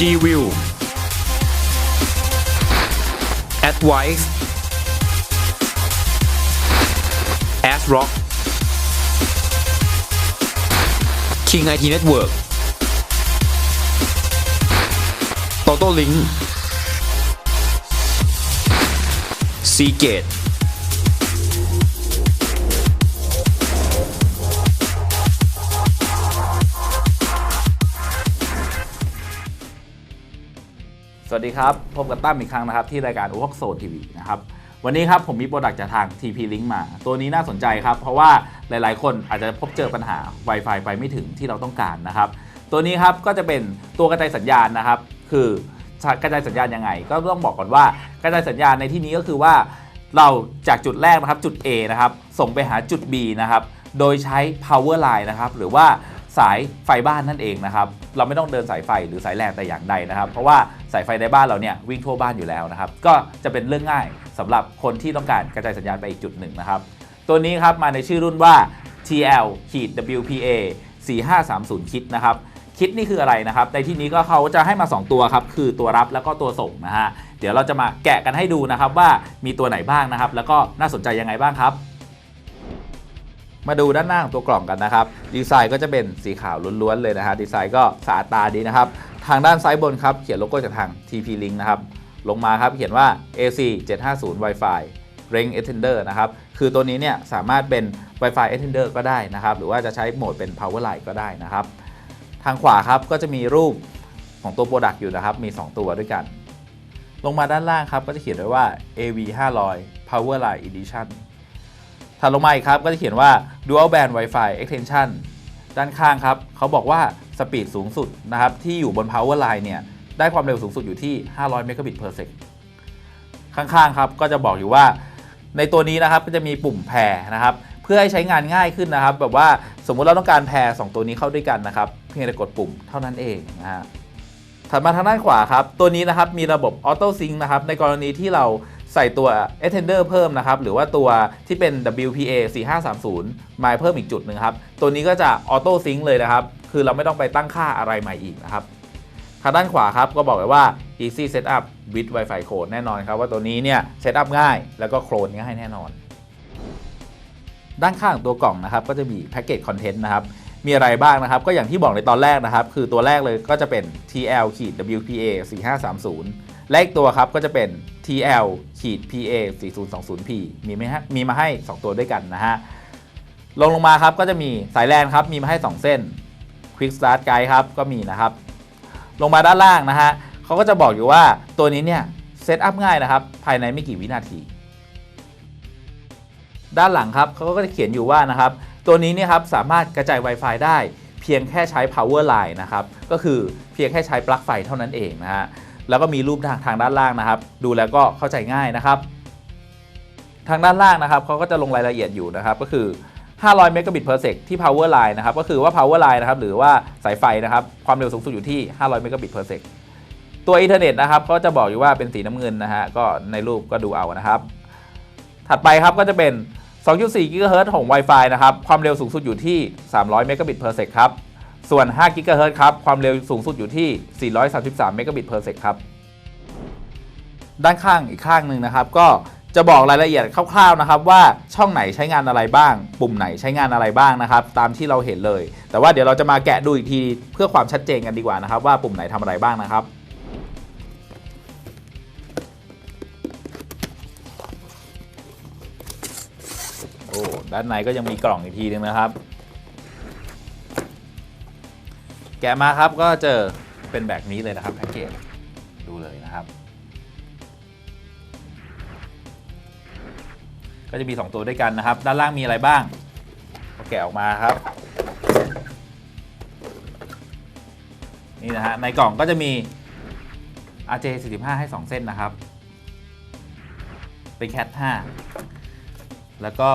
G-View Advice ASRock King IT Network. Toto Link Seagate สวัสดีครับ พบกับตั้มอีกครั้งนะครับ ที่รายการอุฮกโซนทีวีนะครับ วันนี้ครับผมมีโปรดักต์จากทาง TP Link มา ตัวนี้น่าสนใจครับ เพราะว่าหลายๆ คนอาจจะพบเจอปัญหา Wi-Fi ไปไม่ถึงที่เราต้องการนะครับ ตัวนี้ครับก็จะเป็นตัวกระจายสัญญาณนะครับ คือกระจายสัญญาณยังไง ก็ต้องบอกก่อนว่ากระจายสัญญาณในที่นี้ก็คือว่า เราจากจุดแรกนะครับจุด A นะครับส่งไปหาจุด B นะครับโดยใช้ power line นะครับหรือว่า สายไฟบ้านนั่นเองนะครับเราไม่ต้องเดินสายไฟหรือสายแรงแต่อย่างใดนะครับ เพราะว่าสายไฟในบ้านเราเนี่ยวิ่งทั่วบ้านอยู่แล้วนะครับก็จะเป็นเรื่องง่ายสำหรับคนที่ต้องการกระจายสัญญาณไปอีกจุดหนึ่งนะครับตัวนี้ครับมาในชื่อรุ่นว่า TL WPA 4530 คิดนะครับคิดนี่คืออะไรนะครับ ในที่นี้ก็เขาจะให้มา 2 ตัวครับ คือตัวรับแล้วก็ตัวส่งนะฮะ เดี๋ยวเราจะมาแกะกันให้ดูนะครับว่ามีตัวไหนบ้างนะครับ แล้วก็น่าสนใจยังไงบ้างครับ มาดูด้านหน้าของตัวกล่องกันนะครับ ดีไซน์ก็จะเป็นสีขาวล้วนๆเลยนะฮะ ดีไซน์ก็สะอาดตาดีนะครับ ทางด้านซ้ายบนครับ เขียนโลโก้จากทาง TP Link นะครับ ลงมาครับเขียนว่า AC 750 Wi-Fi Range Extender นะครับ คือตัวนี้เนี่ยสามารถเป็น Wi-Fi Extender ก็ได้นะครับ หรือว่าจะใช้โหมดเป็น Power Line ก็ได้นะครับ ทางขวาครับก็จะมีรูปของตัว Product อยู่นะครับ มี 2 ตัวด้วยกัน ลงมาด้านล่างครับก็จะเขียนไว้ว่า AV 500 Power Line Edition ถัดลงมาอีกครับก็จะเขียนว่า Dual Band Wi-Fi Extension ด้านข้างครับเขาบอกว่าสปีดสูงสุดนะครับที่อยู่บน Power Line เนี่ยได้ความเร็วสูงสุดอยู่ที่ 500 Mbps per sec ข้างๆครับก็จะบอกอยู่ว่า ในตัวนี้นะครับก็จะมีปุ่มแพรนะครับเพื่อให้ใช้งานง่ายขึ้นนะครับ แบบว่าสมมุติเราต้องการแพรสองตัวนี้เข้าด้วยกันนะครับเพียงแต่กดปุ่มเท่านั้นเองนะฮะถัดมาทางด้านขวาครับ ตัวนี้นะครับมีระบบ Auto Sync นะครับในกรณีที่เรา ใส่ตัว Extender เพิ่มนะครับ หรือว่าตัวที่เป็น WPA 4530 มาเพิ่มอีกจุดหนึ่งครับ ตัวนี้ก็จะ Auto Sync เลยนะครับ คือเราไม่ต้องไปตั้งค่าอะไรใหม่อีกนะครับทางด้านขวาครับก็บอกไว้ว่า easy setup with Wi-Fi code แน่นอนครับ ว่าตัวนี้เนี่ยเซตอัพง่ายแล้วก็โคลนง่ายแน่นอน ด้านข้างของตัวกล่องนะครับ ก็จะมีแพ็กเกจคอนเทนต์นะครับ มีอะไรบ้างนะครับ ก็อย่างที่บอกในตอนแรกนะครับ คือตัวแรกเลยก็จะเป็น TL WPA 4530 และอีกตัวครับก็จะเป็น TL PA 4020P มีไหมฮะมีมาให้ 2 ตัวด้วยกันนะฮะลงลงมาครับก็จะมีสายแลนครับมีมาให้ 2 เส้น Quick Start Guide ครับก็มีนะครับ ลงมาด้านล่างนะฮะเขาก็จะบอกอยู่ว่าตัวนี้เนี่ยเซตอัพง่ายนะครับ ภายในไม่กี่วินาที ด้านหลังครับเขาก็จะเขียนอยู่ว่านะครับ ตัวนี้เนี่ยครับสามารถกระจาย Wi-Fi ได้เพียงแค่ใช้ power line นะครับ ก็คือเพียงแค่ใช้ปลั๊กไฟเท่านั้นเองนะฮะ แล้วก็มีรูปทางทางด้านล่างนะครับ ดูแล้วก็เข้าใจง่ายนะครับ ทางด้านล่างนะครับเขาก็จะลงรายละเอียดอยู่นะครับ ก็คือ 500 Mbps per sec ที่ power line นะครับ ก็คือว่า power line นะครับ หรือว่าสายไฟนะครับ ความเร็วสูงสุดอยู่ที่ 500 Mbps per sec ตัวอินเทอร์เน็ตนะครับก็จะบอกอยู่ว่าเป็นสีน้ำเงินนะฮะ ก็ในรูปก็ดูเอานะครับ ถัดไปครับก็จะเป็น 2.4 GHz ของ Wi-Fi นะครับ ความเร็วสูงสุดอยู่ที่ 300 Mbps per sec ครับ ส่วน 5 GHz ครับ ความเร็วสูงสุดอยู่ที่ 433 Mbps per sec ครับ ด้านข้างอีกข้างหนึ่งนะครับ ก็จะบอกรายละเอียดคร่าวๆนะครับว่าช่องไหนใช้งานอะไรบ้าง ปุ่มไหนใช้งานอะไรบ้างนะครับ ตามที่เราเห็นเลย แต่ว่าเดี๋ยวเราจะมาแกะดูอีกทีเพื่อความชัดเจนกันดีกว่านะครับ ว่าปุ่มไหนทำอะไรบ้างนะครับ ด้านในก็ยังมีกล่องอีกทีนึงนะครับ แกะมาครับก็เจอเป็นแบบนี้เลยนะครับแพ็กเกจดูเลยนะครับ ก็จะมี 2 ตัวด้วยกันนะครับ ด้านล่างมีอะไรบ้างก็แกะออกมาครับ นี่นะฮะในกล่องก็จะมี RJ45 ให้ 2 เส้นนะครับ เป็น Cat 5แล้วก็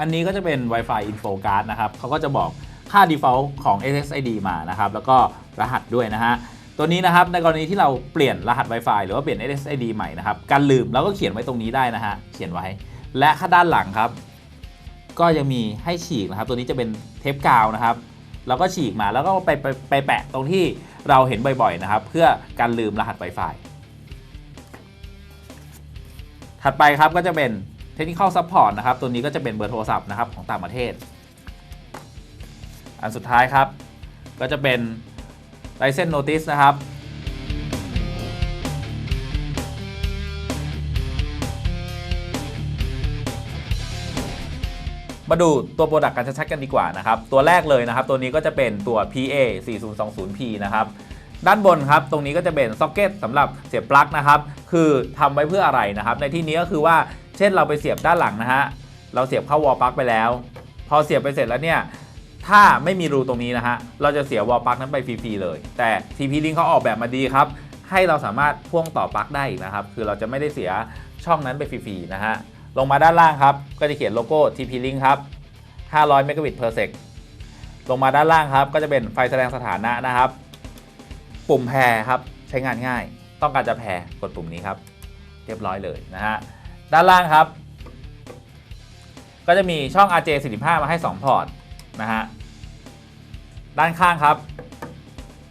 อันนี้ก็จะเป็น Wi-Fi Info Card นะครับเขาก็จะบอกค่า default ของ SSID มานะครับ แล้วก็รหัสด้วยนะฮะ ตัวนี้นะครับ ในกรณีที่เราเปลี่ยนรหัส Wi-Fi หรือว่าเปลี่ยน SSID ใหม่นะครับ การลืมเราก็เขียนไว้ตรงนี้ได้นะฮะ เขียนไว้ และข้างด้านหลังครับ ก็ยังมีให้ฉีกนะครับ ตัวนี้จะเป็นเทปกาวนะครับ เราก็ฉีกมาแล้วก็ไปไปไปแปะตรงที่เราเห็นบ่อยๆนะครับ เพื่อการลืมรหัส Wi-Fi ถัดไปครับก็จะเป็น Technical Support นะครับ ตัวนี้ก็จะเป็นเบอร์โทรศัพท์นะครับของต่างประเทศ อันสุดท้ายครับ ก็จะเป็น License Notice นะครับมาดูตัวโปรดักต์กันชัดๆกันดีกว่านะครับ ตัวแรกเลยนะครับ ตัวนี้ก็จะเป็นตัว PA 4020P นะครับ ด้านบนครับตรงนี้ก็จะเป็นซ็อกเก็ตสำหรับเสียบปลั๊กนะครับคือทำไว้เพื่ออะไรนะครับในที่นี้ก็คือว่าเช่นเราไปเสียบด้านหลังนะฮะเราเสียบเข้าวอลปลั๊กไปแล้ว พอเสียบไปเสร็จแล้วเนี่ยถ้าไม่มีรูตรงนี้นะฮะเราจะเสียวอลปลั๊กนั้นไปฟรีๆเลย แต่ TP Link เขาออกแบบมาดีครับให้เราสามารถพ่วงต่อปลั๊กได้อีกนะครับ คือเราจะไม่ได้เสียช่องนั้นไปฟรีๆนะฮะลงมาด้านล่างครับ ก็จะเขียนโลโก้ TP Link ครับ 500 m b p s ลงมาด้านล่างครับ ก็จะเป็นไฟแสดงสถานะนะครับ ปุ่มแพรครับใช้งานง่าย ต้องการจะแพรกดปุ่มนี้ครับ เรียบร้อยเลยนะฮะด้านล่างครับ ก็จะมีช่อง RJ45 มาให้ 2 พอร์ตนะฮะด้านข้างครับ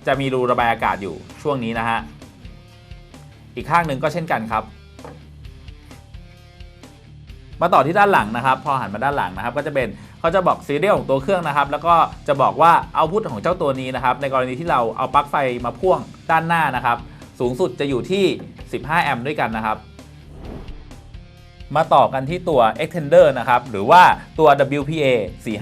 จะมีรูระบายอากาศอยู่ช่วงนี้นะฮะอีกข้างหนึ่งก็เช่นกันครับ มาต่อที่ด้านหลังนะครับพอหันมาด้านหลังนะครับ ก็จะเป็นเขาจะบอกซีเรียลของตัวเครื่องนะครับ แล้วก็จะบอกว่าเอาพุทของเจ้าตัวนี้นะครับในกรณีที่เราเอาปลั๊กไฟมาพ่วงด้านหน้านะครับ สูงสุดจะอยู่ที่ 15 แอมป์ด้วยกันนะครับ มาต่อกันที่ตัว extender นะครับ หรือว่าตัว WPA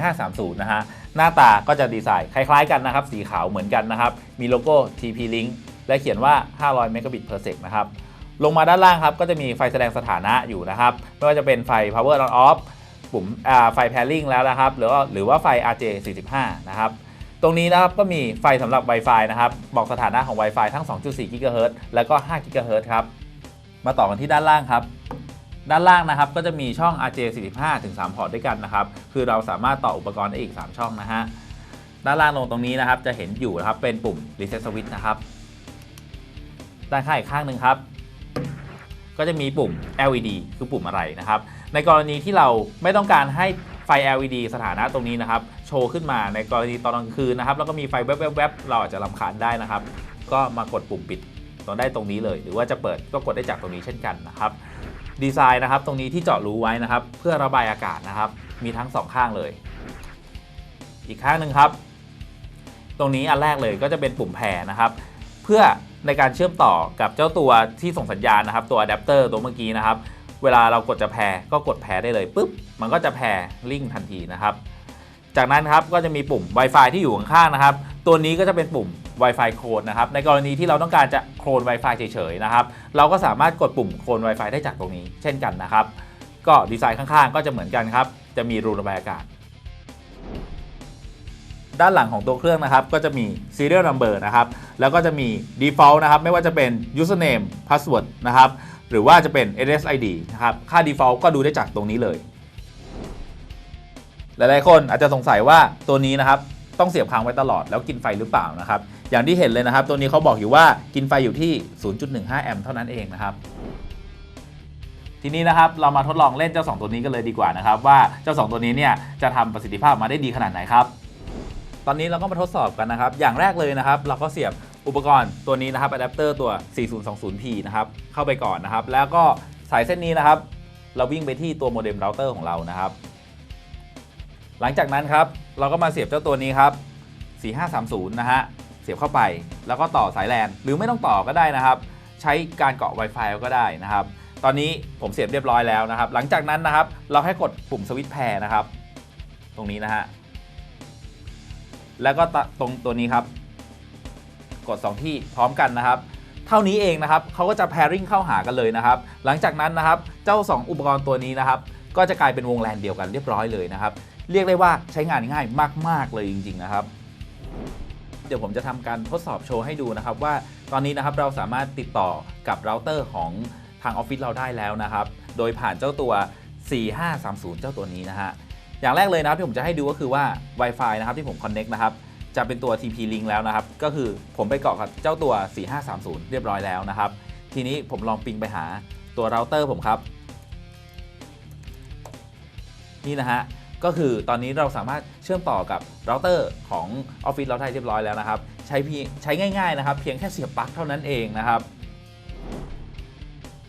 4530 นะฮะหน้าตาก็จะดีไซน์คล้ายๆกันนะครับ สีขาวเหมือนกันนะครับ มีโลโก้ TP Link และเขียนว่า 500 megabit per sec นะครับ ลงมาด้านล่างครับก็จะมีไฟแสดงสถานะอยู่นะครับไม่ว่าจะเป็นไฟ power on off ปุ่มไฟ pairing แล้วนะครับ หรือว่าหรือว่าไฟ RJ45 นะครับตรงนี้นะครับก็มีไฟสำหรับ Wi-Fi นะครับ บอกสถานะของ Wi-Fi ทั้ง 2.4 GHz แล้วก็5 GHz ครับ มาต่อกันที่ด้านล่างครับ ด้านล่างนะครับก็จะมีช่อง RJ45 ถึง3พอร์ตด้วยกันนะครับ คือเราสามารถต่ออุปกรณ์ได้อีก 3 ช่องนะฮะ ด้านล่างลงตรงนี้นะครับจะเห็นอยู่นะครับเป็นปุ่ม Reset Switch นะครับ ด้านข้างอีกข้างหนึ่งครับ ก็จะมีปุ่ม LED คือปุ่มอะไรนะครับ ในกรณีที่เราไม่ต้องการให้ไฟ LED สถานะตรงนี้นะครับ โชว์ขึ้นมาในกรณีตอนกลางคืนนะครับ แล้วก็มีไฟแวบๆเราอาจจะรำคาญได้นะครับ ก็มากดปุ่มปิดตรงได้ตรงนี้เลย หรือว่าจะเปิดก็กดได้จากตรงนี้เช่นกันนะครับ ดีไซน์นะครับ ตรงนี้ที่เจาะรูไว้นะครับ เพื่อระบายอากาศนะครับ มีทั้งสองข้างเลย อีกข้างหนึ่งครับ ตรงนี้อันแรกเลยก็จะเป็นปุ่มแพรนะครับ เพื่อ ในการเชื่อมต่อกับเจ้าตัวที่ส่งสัญญาณนะครับ ตัวอะแดปเตอร์ตัวเมื่อกี้นะครับ เวลาเรากดจะแพรก็กดแพรได้เลยปุ๊บมันก็จะแพรลิงทันทีนะครับ จากนั้นครับก็จะมีปุ่ม Wi-Fi ที่อยู่ข้างๆนะครับ ตัวนี้ก็จะเป็นปุ่ม Wi-Fi โคลนนะครับ ในกรณีที่เราต้องการจะโคลน Wi-Fi เฉยๆนะครับ เราก็สามารถกดปุ่มโคลน Wi-Fi ได้จากตรงนี้ เช่นกันนะครับ ก็ดีไซน์ข้างๆ ก็จะเหมือนกันครับ จะมีรูระบายอากาศ ด้านหลังของตัวเครื่องนะครับ ก็จะมี serial number นะครับ แล้วก็จะมี default นะครับ ไม่ว่าจะเป็น username password นะครับ หรือว่าจะเป็น SSID นะครับ ค่า default ก็ดูได้จากตรงนี้เลย หลายๆ คนอาจจะสงสัยว่าตัวนี้นะครับ ต้องเสียบค้างไว้ตลอดแล้วกินไฟหรือเปล่านะครับ อย่างที่เห็นเลยนะครับ ตัวนี้เขาบอกอยู่ว่ากินไฟอยู่ที่ 0.15 แอมป์เท่านั้นเองนะครับทีนี้นะครับเรามาทดลองเล่นเจ้า 2 ตัวนี้กันเลยดีกว่านะครับ ว่าเจ้า 2 ตัวนี้เนี่ยจะทำประสิทธิภาพมาได้ดีขนาดไหนครับ ตอนนี้เราก็มาทดสอบกันนะครับ อย่างแรกเลยนะครับ เราก็เสียบอุปกรณ์ตัวนี้นะครับอะแดปเตอร์ตัว 4020p นะครับ เข้าไปก่อนนะครับ แล้วก็สายเส้นนี้นะครับ เราวิ่งไปที่ตัวโมเด็มเราเตอร์ของเรานะครับ หลังจากนั้นครับ เราก็มาเสียบเจ้าตัวนี้ครับ 4530 นะฮะ เสียบเข้าไป แล้วก็ต่อสายแลน หรือไม่ต้องต่อก็ได้นะครับ ใช้การเกาะ Wi-Fi ก็ได้นะครับ ตอนนี้ผมเสียบเรียบร้อยแล้วนะครับ หลังจากนั้นนะครับ เราให้กดปุ่มสวิตช์แพรนะครับ ตรงนี้นะฮะ แล้วก็ตรงตัวนี้ครับ กด 2 ที่พร้อมกันนะครับ เท่านี้เองนะครับเขาก็จะ pairing เข้าหากันเลยนะครับ หลังจากนั้นนะครับเจ้า 2 อุปกรณ์ตัวนี้นะครับ ก็จะกลายเป็นวงแลนเดียวกันเรียบร้อยเลยนะครับ เรียกได้ว่าใช้งานง่ายมาก ๆ เลยจริง ๆ นะครับเดี๋ยวผมจะทำการทดสอบโชว์ให้ดูนะครับ ว่าตอนนี้นะครับเราสามารถติดต่อกับเราเตอร์ของทางออฟฟิศเราได้แล้วนะครับ โดยผ่านเจ้าตัว 4530 เจ้าตัวนี้นะฮะ อย่างแรกเลยนะครับที่ผมจะให้ดูก็คือว่า Wi-Fi นะครับที่ผม Connect นะครับจะเป็นตัว TP Link แล้วนะครับ ก็คือผมไปเกาะกับเจ้าตัว 4530 เรียบร้อยแล้วนะครับ ทีนี้ผมลองปิงไปหาตัวเราเตอร์ผมครับ นี่นะฮะ ก็คือตอนนี้เราสามารถเชื่อมต่อกับเราเตอร์ของออฟฟิศเราได้เรียบร้อยแล้วนะครับ ใช้พีใช้ง่ายๆนะครับ เพียงแค่เสียบปลั๊กเท่านั้นเองนะครับ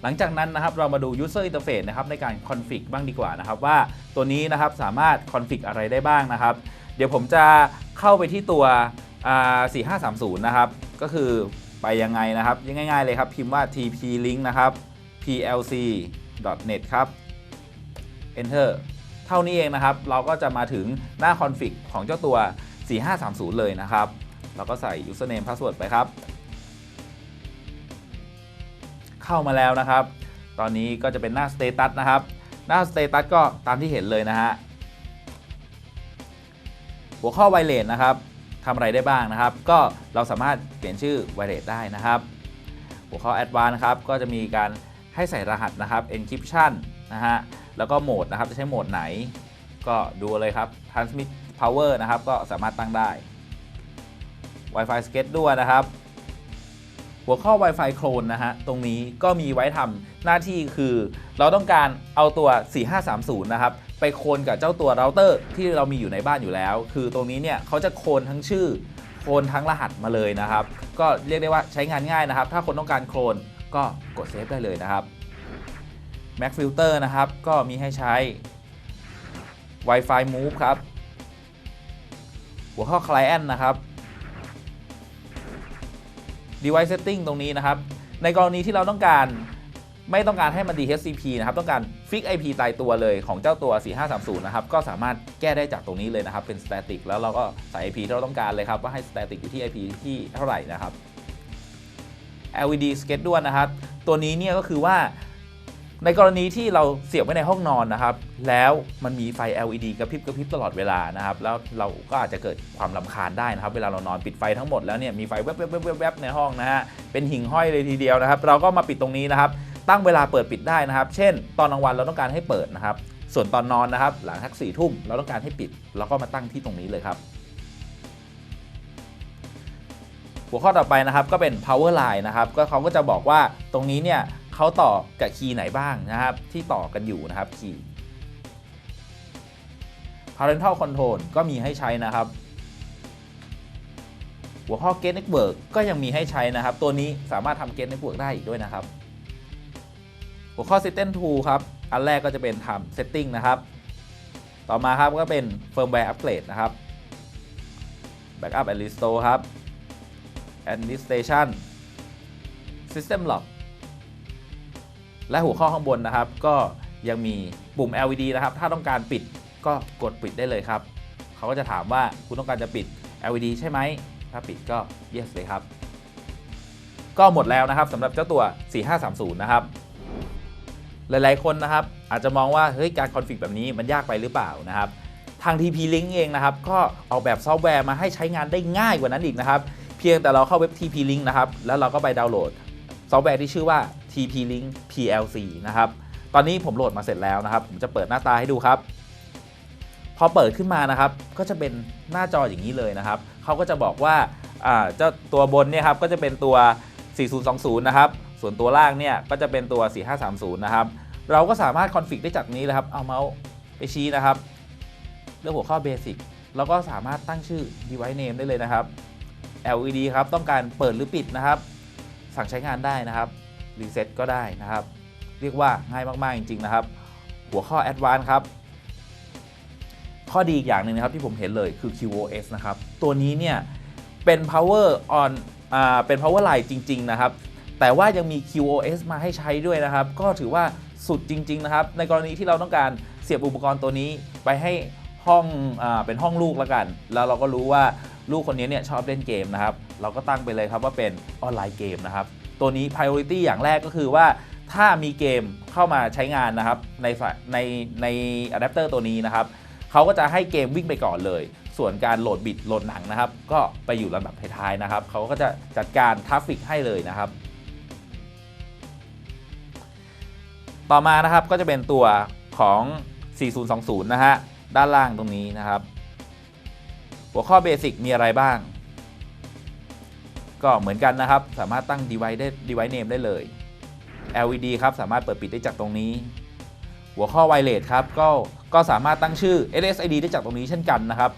หลังจากนั้นนะครับเรามาดู user interface นะครับในการคอนฟิกบ้างดีกว่านะครับว่าตัวนี้นะครับสามารถคอนฟิกอะไรได้บ้างนะครับ เดี๋ยวผมจะเข้าไปที่ตัว 4530 นะครับ ก็คือไปยังไงนะครับยังง่ายๆเลยครับ พิมพ์ว่า tp link นะครับ plc net ครับ enter เท่านี้เองนะครับ เราก็จะมาถึงหน้าคอนฟิกของเจ้าตัว 4530 เลยนะครับ เราก็ใส่ username password ไปครับ เข้ามาแล้วนะครับ ตอนนี้ก็จะเป็นหน้า status นะครับ หน้า status ก็ตามที่เห็นเลยนะฮะ หัวข้อ wireless นะครับทำอะไรได้บ้างนะครับ ก็เราสามารถเปลี่ยนชื่อ wireless ได้นะครับ หัวข้อ advanced นะครับ ก็จะมีการให้ใส่รหัสนะครับ encryption นะฮะ แล้วก็โหมดนะครับ จะใช้โหมดไหน ก็ดูเลยครับ transmit power นะครับ ก็สามารถตั้งได้ Wi-Fi schedule นะครับ หัวข้อ Wi-Fi clone นะฮะ ตรงนี้ก็มีไว้ทำหน้าที่คือ เราต้องการเอาตัว 4530 นะครับ ไปโคลนกับเจ้าตัวเราเตอร์ที่เรามีอยู่ในบ้านอยู่แล้ว คือตรงนี้เนี่ยเขาจะโคลนทั้งชื่อ โคลนทั้งรหัสมาเลยนะครับ ก็เรียกได้ว่าใช้งานง่ายนะครับ ถ้าคนต้องการโคลนก็กดเซฟได้เลยนะครับ Mac Filter นะครับ ก็มีให้ใช้ Wi-Fi Move ครับ หัวข้อ Client นะครับ device setting ตรงนี้นะครับ ในกรณีที่เราต้องการไม่ต้องการให้มัน DHCP นะครับ ต้องการ fix IP ตายตัวเลยของเจ้าตัว 4530 นะครับ ก็สามารถแก้ได้จากตรงนี้เลยนะครับ เป็น static แล้วเราก็ใส่ IP ที่เราต้องการเลยครับ ว่าให้ static อยู่ที่ IP ที่เท่าไหร่นะครับ LED schedule นะครับ ตัวนี้เนี่ยก็คือว่า ในกรณีที่เราเสียบไว้ในห้องนอนนะครับ แล้วมันมีไฟ LED กระพริบกระพริบตลอดเวลานะครับ แล้วเราก็อาจจะเกิดความลำคาญได้นะครับ เวลาเรานอนปิดไฟทั้งหมดแล้วเนี่ยมีไฟแวบๆๆๆๆในห้องนะฮะ เป็นหิ่งห้อยเลยทีเดียวนะครับ เราก็มาปิดตรงนี้นะครับ ตั้งเวลาเปิดปิดได้นะครับ เช่น ตอนกลางวันเราต้องการให้เปิดนะครับ ส่วนตอนนอนนะครับ หลังทักสี่ทุ่มเราต้องการให้ปิด เราก็มาตั้งที่ตรงนี้เลยครับหัวข้อต่อไปนะครับก็เป็น power line นะครับก็เขาก็จะบอกว่าตรงนี้เนี่ย เขาต่อกับคีย์ไหนบ้างนะครับ ที่ต่อกันอยู่นะครับคีย์ parental control ก็มีให้ใช้นะครับ หัวข้อ gate network ก็ยังมีให้ใช้นะครับ ตัวนี้สามารถทำ gate network ได้อีกด้วยนะครับ หัวข้อ system tool ครับ อันแรกก็จะเป็นทำ setting นะครับ ต่อมาครับก็เป็น firmware upgrade นะครับ backup and restore ครับ administration system lock และหัวข้อข้างบนนะครับ ก็ยังมีปุ่ม LED นะครับ ถ้าต้องการปิดก็กดปิดได้เลยครับ เขาก็จะถามว่าคุณต้องการจะปิด LED ใช่ไหม ถ้าปิดก็ yes เลยครับ ก็หมดแล้วนะครับสำหรับเจ้าตัว 4530 นะครับ หลายๆ คนนะครับ อาจจะมองว่าเฮ้ยการคอนฟิกแบบนี้มันยากไปหรือเปล่านะครับ ทาง TP Link เองนะครับ ก็ออกแบบซอฟต์แวร์มาให้ใช้งานได้ง่ายกว่านั้นอีกนะครับ เพียงแต่เราเข้าเว็บ TP Link นะครับ แล้วเราก็ไปดาวน์โหลดซอฟต์แวร์ที่ชื่อว่า TP Link PLC นะครับ ตอนนี้ผมโหลดมาเสร็จแล้วนะครับ ผมจะเปิดหน้าตาให้ดูครับ พอเปิดขึ้นมานะครับ ก็จะเป็นหน้าจออย่างนี้เลยนะครับ เขาก็จะบอกว่าเจ้าตัวบนเนี่ยครับก็จะเป็นตัว 4020 นะครับ ส่วนตัวล่างเนี่ยก็จะเป็นตัว 4530 นะครับ เราก็สามารถคอนฟิกได้จากนี้เลยครับ เอาเมาส์ไปชี้นะครับเรื่องหัวข้อเบสิกเราก็สามารถตั้งชื่อ device name ได้เลยนะครับ LED ครับ ต้องการเปิดหรือปิดนะครับ สั่งใช้งานได้นะครับ รีเซ็ตก็ได้นะครับ เรียกว่าง่ายมาก ๆ จริง ๆ นะครับ หัวข้อ Advanced ครับ ข้อดีอีกอย่างหนึ่งนะครับที่ผมเห็นเลยคือ QoS นะครับ ตัวนี้เนี่ยเป็น power on อ่าเป็น power line จริง ๆ นะครับ แต่ว่ายังมี QoS มาให้ใช้ด้วยนะครับ ก็ถือว่าสุดจริง ๆ นะครับ ในกรณีที่เราต้องการเสียบอุปกรณ์ตัวนี้ไปให้ห้องอาเป็นห้องลูกแล้วกัน แล้วเราก็รู้ว่าลูกคนนี้เนี่ยชอบเล่นเกมนะครับ เราก็ตั้งไปเลยครับว่าเป็นออนไลน์เกมนะครับ ตัวนี้ priority อย่างแรกก็คือว่าถ้ามีเกมเข้ามาใช้งานนะครับในในในอะแดปเตอร์ตัวนี้นะครับเขาก็จะให้เกมวิ่งไปก่อนเลย ส่วนการโหลดบิตโหลดหนังนะครับ ก็ไปอยู่ลำดับท้ายๆนะครับเขาก็จะจัดการทราฟฟิกให้เลยนะครับ ต่อมานะครับก็จะเป็นตัวของ 4020 นะฮะ ด้านล่างตรงนี้นะครับ หัวข้อเบสิกมีอะไรบ้าง ก็เหมือนกันนะครับ สามารถตั้ง device ได้ device name ได้เลย LED ครับ สามารถเปิดปิดได้จากตรงนี้ หัวข้อไวเลสครับ ก็ ก็สามารถตั้งชื่อ SSID ได้จากตรงนี้เช่นกันนะครับ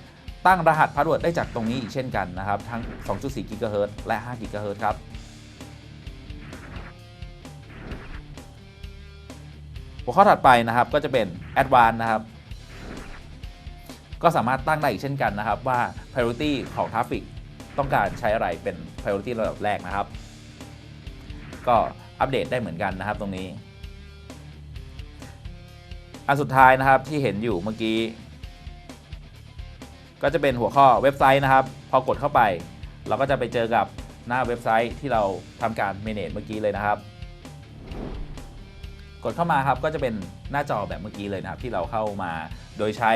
ตั้งรหัสพาสเวิร์ดได้จากตรงนี้อีกเช่นกันนะครับ ทั้ง 2.4 GHz และ 5 GHz ครับหัวข้อถัดไปนะครับก็จะเป็น Advanced นะครับ ก็สามารถตั้งได้อีกเช่นกันนะครับว่า priority ของทราฟฟิก ต้องการใช้อะไรเป็น priority ระดับแรกนะครับ ก็อัปเดตได้เหมือนกันนะครับตรงนี้ อันสุดท้ายนะครับที่เห็นอยู่เมื่อกี้ ก็จะเป็นหัวข้อเว็บไซต์นะครับ พอกดเข้าไป เราก็จะไปเจอกับหน้าเว็บไซต์ที่เราทำการ manage เมื่อกี้เลยนะครับ กดเข้ามาครับก็จะเป็นหน้าจอแบบเมื่อกี้เลยนะครับที่เราเข้ามา โดยใช้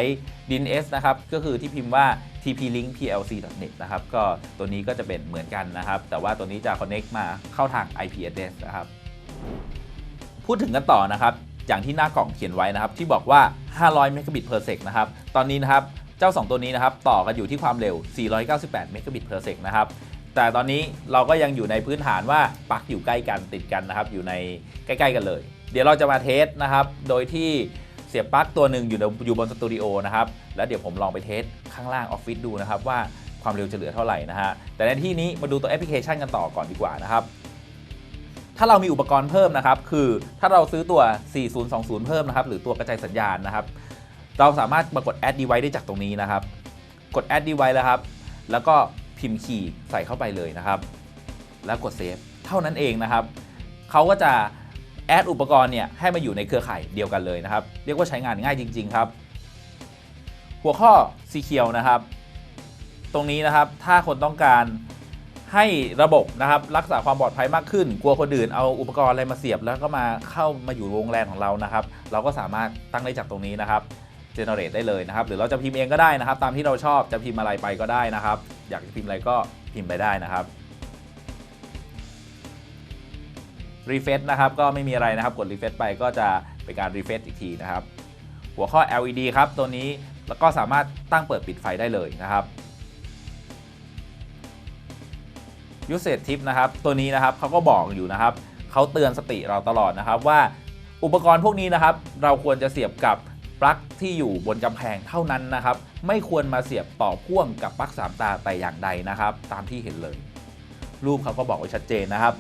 DNS นะครับก็คือที่พิมพ์ว่า tp-link plc.net นะครับก็ตัวนี้ก็จะเป็นเหมือนกันนะครับ แต่ว่าตัวนี้จะ connect มาเข้าทาง IP address นะครับพูดถึงกันต่อนะครับอย่างที่หน้ากล่องเขียนไว้นะครับที่บอกว่า 500 megabit per sec นะครับตอนนี้นะครับเจ้า 2 ตัวนี้นะครับต่อกันอยู่ที่ความเร็ว 498 megabit per sec นะครับแต่ตอนนี้เราก็ยังอยู่ในพื้นฐานว่าปลั๊กอยู่ใกล้กันติดกันนะครับ อยู่ในใกล้ ๆ กันเลย เดี๋ยวเราจะมาเทสนะครับ โดยที่เสียบปลั๊กตัวหนึ่งอยู่อยู่บนสตูดิโอนะครับ แล้วเดี๋ยวผมลองไปเทสข้างล่างออฟฟิศดูนะครับว่าความเร็วจะเหลือเท่าไหร่นะฮะ แต่ในที่นี้มาดูตัวแอปพลิเคชันกันต่อก่อนดีกว่านะครับ ถ้าเรามีอุปกรณ์เพิ่มนะครับ คือถ้าเราซื้อตัว 4020 เพิ่มนะครับ หรือตัวกระจายสัญญาณนะครับ เราสามารถมากด add device ได้จากตรงนี้นะครับ กด add device แล้วครับ แล้วก็พิมพ์คีย์ใส่เข้าไปเลยนะครับ แล้วกด save เท่านั้นเองนะครับ เขาก็จะ แอดอุปกรณ์เนี่ยให้มาอยู่ในเครือข่ายเดียวกันเลยนะครับ เรียกว่าใช้งานง่ายจริง ๆ ครับ หัวข้อ Secure นะครับ ตรงนี้นะครับถ้าคนต้องการให้ระบบนะครับรักษาความปลอดภัยมากขึ้น กลัวคนอื่นเอาอุปกรณ์อะไรมาเสียบ แล้วก็มาเข้ามาอยู่วงแลนของเรานะครับ เราก็สามารถตั้งได้จากตรงนี้นะครับ generate ได้เลยนะครับ หรือเราจะพิมพ์เองก็ได้นะครับ ตามที่เราชอบจะพิมพ์อะไรไปก็ได้นะครับ อยากจะพิมพ์อะไรก็พิมพ์ไปได้นะครับ รีเฟซนะครับก็ไม่มีอะไรนะครับกดรีเฟซไปก็จะเป็นการรีเฟซอีกทีนะครับ หัวข้อ LED ครับตัวนี้แล้วก็สามารถตั้งเปิดปิดไฟได้เลยนะครับ Usage Tip นะครับตัวนี้นะครับเขาก็บอกอยู่นะครับเขาเตือนสติเราตลอดนะครับว่าอุปกรณ์พวกนี้นะครับ เราควรจะเสียบกับปลั๊กที่อยู่บนกำแพงเท่านั้นนะครับ ไม่ควรมาเสียบต่อพ่วงกับปลั๊กสามตาแต่อย่างใดนะครับ ตามที่เห็นเลย รูปเขาก็บอกไว้ชัดเจนนะครับ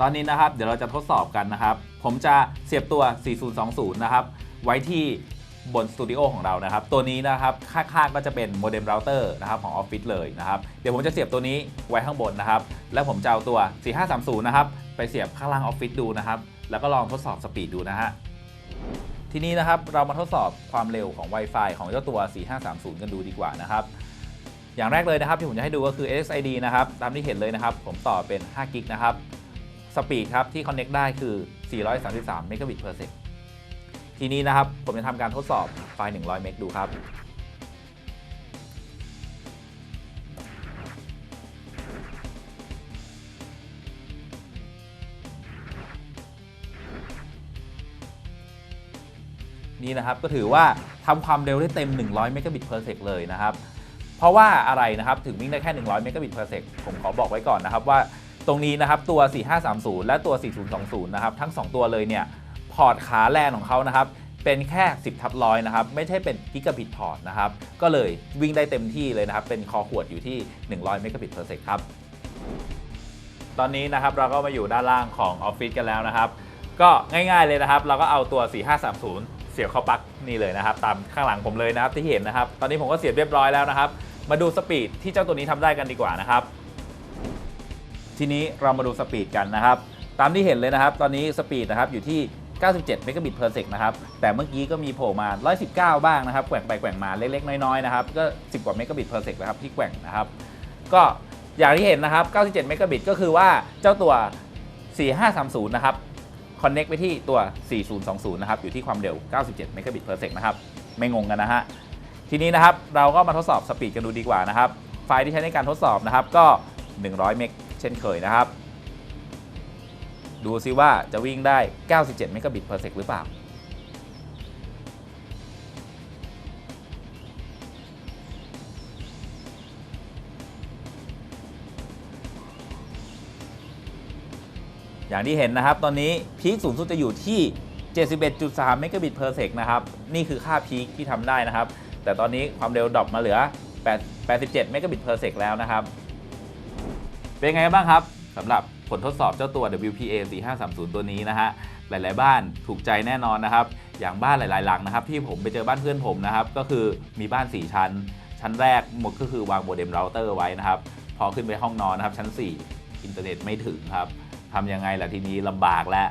ตอนนี้นะครับเดี๋ยวเราจะทดสอบกันนะครับ ผมจะเสียบตัว 4020 นะครับ ไว้ที่บนสตูดิโอของเรานะครับ ตัวนี้นะครับข้างๆก็จะเป็นโมเด็มเราเตอร์นะครับของออฟฟิศเลยนะครับ เดี๋ยวผมจะเสียบตัวนี้ไว้ข้างบนนะครับ แล้วผมจะเอาตัว 4530 นะครับ ไปเสียบข้างล่างออฟฟิศดูนะครับ แล้วก็ลองทดสอบสปีดดูนะฮะ ทีนี้นะครับเรามาทดสอบความเร็วของ Wi-Fi ของเจ้าตัว 4530 กันดูดีกว่านะครับ อย่างแรกเลยนะครับที่ผมจะให้ดูก็คือ SSID นะครับ ตามที่เห็นเลยนะครับ ผมต่อเป็น5กิกนะครับ สปีดครับที่ Connect ได้คือ 433 Mbps per sec ทีนี้นะครับ ผมจะทำการทดสอบไฟล์ 100 เมกดูครับ นี่นะครับก็ถือว่าทำความเร็วได้เต็ม 100 Mbps per sec เลยนะครับ เพราะว่าอะไรนะครับถึงวิ่งได้แค่ 100 Mbps per sec ผมขอบอกไว้ก่อนนะครับว่า ตรงนี้นะครับตัว 4530 และตัว 4020 นะครับทั้ง 2 ตัวเลยเนี่ยพอร์ตขาแลนของเขานะครับเป็นแค่ 10ทับร้อยนะครับ ไม่ใช่เป็นกิกะบิตพอร์ตนะครับ ก็เลยวิ่งได้เต็มที่เลยนะครับ เป็นคอขวดอยู่ที่ 100 Mbps per sec ครับ ตอนนี้นะครับเราก็มาอยู่ด้านล่างของออฟฟิศกันแล้วนะครับ ก็ง่ายๆเลยนะครับ เราก็เอาตัว 4530 เสียบเข้าปลั๊กนี่เลยนะครับ ตามข้างหลังผมเลยนะครับที่เห็นนะครับ ตอนนี้ผมก็เสียบเรียบร้อยแล้วนะครับ มาดูสปีดที่เจ้าตัวนี้ทำได้กันดีกว่านะครับ ทีนี้เรามาดูสปีดกันนะครับ ตามที่เห็นเลยนะครับ ตอนนี้สปีดนะครับอยู่ที่ 97 เมกะบิตเพอร์เซกนะครับ แต่เมื่อกี้ก็มีโผล่มา 119 บ้างนะครับ แกว่งไปแกว่งมาเล็ก ๆ น้อยๆนะครับ ก็ 10 กว่าเมกะบิตเพอร์เซกนะครับที่แกว่งนะครับ ก็อย่างที่เห็นนะครับ 97 เมกะบิตก็คือว่าเจ้าตัว 4530 นะครับ คอนเน็กไปที่ตัว 4020 นะครับ อยู่ที่ความเร็ว 97 เมกะบิตเพอร์เซกนะครับ ไม่งงกันนะฮะ ทีนี้นะครับ เราก็มาทดสอบสปีดกันดูดีกว่านะครับ ไฟล์ที่ใช้ในการทดสอบนะครับ ก็ 100 เมก เช่นเคยนะครับ ดูซิว่าจะวิ่งได้ 97 เมกะบิตเพอร์เซกหรือเปล่า อย่างที่เห็นนะครับ ตอนนี้พีคสูงสุดจะอยู่ที่ 71.3 เมกะบิต per sec นะครับ นี่คือค่าพีคที่ทำได้นะครับ แต่ตอนนี้ความเร็วดรอปมาเหลือ8 87เมกะบิต per sec แล้วนะครับ เป็นไงบ้างครับสำหรับผลทดสอบเจ้าตัว WPA 4530 ตัวนี้นะฮะ หลาย ๆ บ้านถูกใจแน่นอนนะครับ อย่างบ้านหลาย ๆ หลังนะครับ ที่ผมไปเจอบ้านเพื่อนผมนะครับ ก็คือมีบ้าน 4 ชั้น ชั้นแรกหมดก็คือวางโมเด็มเราเตอร์ไว้นะครับ พอขึ้นไปห้องนอนนะครับ ชั้น 4 อินเทอร์เน็ตไม่ถึงครับทำยังไงล่ะทีนี้ลำบากแล้ว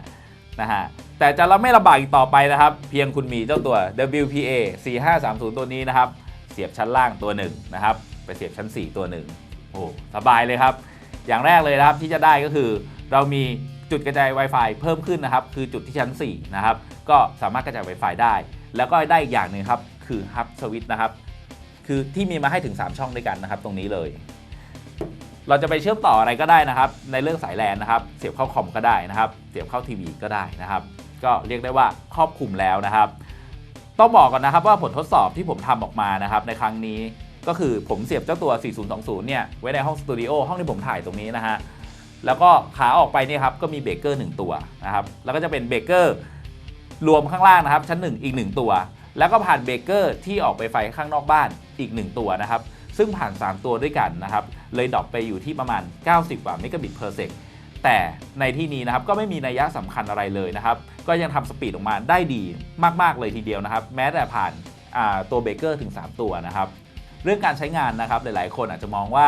นะฮะ แต่จะเราไม่ลำบากอีกต่อไปนะครับ เพียงคุณมีเจ้าตัว WPA 4530 ตัวนี้นะครับ เสียบชั้นล่างตัวหนึ่งนะครับ ไปเสียบชั้น 4 ตัวหนึ่งโอ้สบายเลยครับ อย่างแรกเลยนะครับที่จะได้ก็คือ เรามีจุดกระจาย Wi-Fi เพิ่มขึ้นนะครับ คือจุดที่ชั้น 4 นะครับ ก็สามารถกระจาย Wi-Fi ได้ แล้วก็ได้อีกอย่างหนึ่งครับ คือ Hub Switch นะครับ คือที่มีมาให้ถึง 3 ช่องด้วยกันนะครับ ตรงนี้เลย เราจะไปเชื่อมต่ออะไรก็ได้นะครับ ในเรื่องสายแลนนะครับ เสียบเข้าคอมก็ได้นะครับ เสียบเข้าทีวีก็ได้นะครับ ก็เรียกได้ว่าครอบคลุมแล้วนะครับ ต้องบอกก่อนนะครับว่าผลทดสอบที่ผมทำออกมานะครับ ในครั้งนี้ ก็คือผมเสียบเจ้าตัว 4020 เนี่ย ไว้ในห้องสตูดิโอห้องที่ผมถ่ายตรงนี้นะฮะ แล้วก็ขาออกไปเนี่ยครับ ก็มีเบรกเกอร์1ตัวนะครับ แล้วก็จะเป็นเบรกเกอร์รวมข้างล่างนะครับ ชั้น 1 อีก 1 ตัว แล้วก็ผ่านเบรกเกอร์ที่ออกไปไฟข้างนอกบ้านอีก 1 ตัวนะครับ ซึ่งผ่าน 3 ตัวด้วยกันนะครับ เลยดรอปไปอยู่ที่ประมาณ 90 กว่าเมกะบิตเพอร์เซกแต่ในที่นี้นะครับก็ไม่มีนัยยะสำคัญอะไรเลยนะครับ ก็ยังทำสปีดออกมาได้ดีมาก ๆ เลยทีเดียวนะครับ แม้แต่ผ่านตัวเบรกเกอร์ถึง 3 ตัวนะครับ เรื่องการใช้งานนะครับหลาย ๆ คนอาจจะมองว่า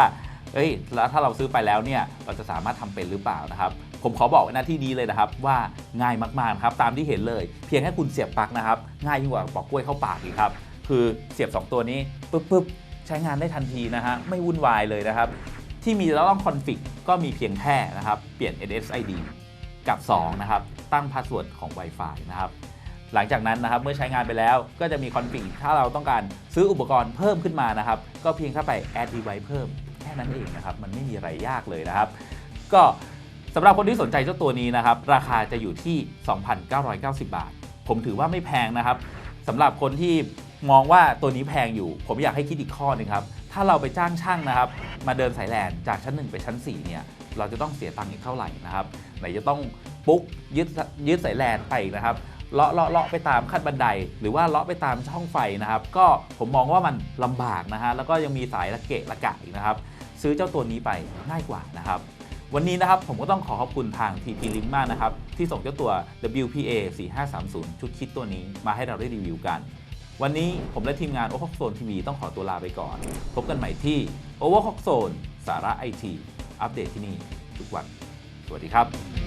เอ้ยแล้วถ้าเราซื้อไปแล้วเนี่ยเราจะสามารถทำเป็นหรือเปล่านะครับ ผมขอบอกหน้าที่นี้เลยนะครับ ว่าง่ายมากๆครับตามที่เห็นเลย เพียงแค่คุณเสียบปลั๊กนะครับ ง่ายยิ่งกว่าปอกกล้วยเข้าปากอีกครับ คือเสียบ 2 ตัวนี้ปุ๊บปุ๊บใช้งานได้ทันทีนะฮะไม่วุ่นวายเลยนะครับ ที่มีแล้วต้องคอนฟิกก็มีเพียงแค่นะครับ เปลี่ยน NSID กับ 2 นะครับ ตั้งพาสเวิร์ดของ Wi-Fi นะครับ หลังจากนั้นนะครับเมื่อใช้งานไปแล้วก็จะมีคอนฟิกถ้าเราต้องการซื้ออุปกรณ์เพิ่มขึ้นมานะครับ ก็เพียงแค่ไป add device เพิ่มแค่นั้นเองนะครับ มันไม่มีอะไรยากเลยนะครับ ก็สำหรับคนที่สนใจเจ้าตัวนี้นะครับ ราคาจะอยู่ที่ 2,990 บาท ผมถือว่าไม่แพงนะครับสำหรับคนที่มองว่าตัวนี้แพงอยู่ ผมอยากให้คิดอีกข้อหนึงครับ ถ้าเราไปจ้างช่างนะครับ มาเดินสายแลนจากชั้น 1 ไปชั้น 4 เนี่ย เราจะต้องเสียตังค์อีกเท่าไหร่นะครับ ไหนจะต้องปุ๊กยึดยึดสายแลนไปอีกนะครับ เลาะเลาะเลาะไปตามขั้นบันได หรือว่าเลาะไปตามช่องไฟนะครับ ก็ผมมองว่ามันลำบากนะฮะแล้วก็ยังมีสายระเกะระกะอีกนะครับ ซื้อเจ้าตัวนี้ไปง่ายกว่านะครับ วันนี้นะครับผมก็ต้องขอขอบคุณทาง TP Link มากนะครับ ที่ส่งเจ้าตัว WPA 4530 ชุดคิดตัวนี้มาให้เราได้รีวิวกันวันนี้ผมและทีมงาน o v e r c o n TV ต้องขอตัวลาไปก่อน พบกันใหม่ที่ o v e r c o n สาระไอทีอัปเดตที่นี่ทุกวัน สวัสดีครับ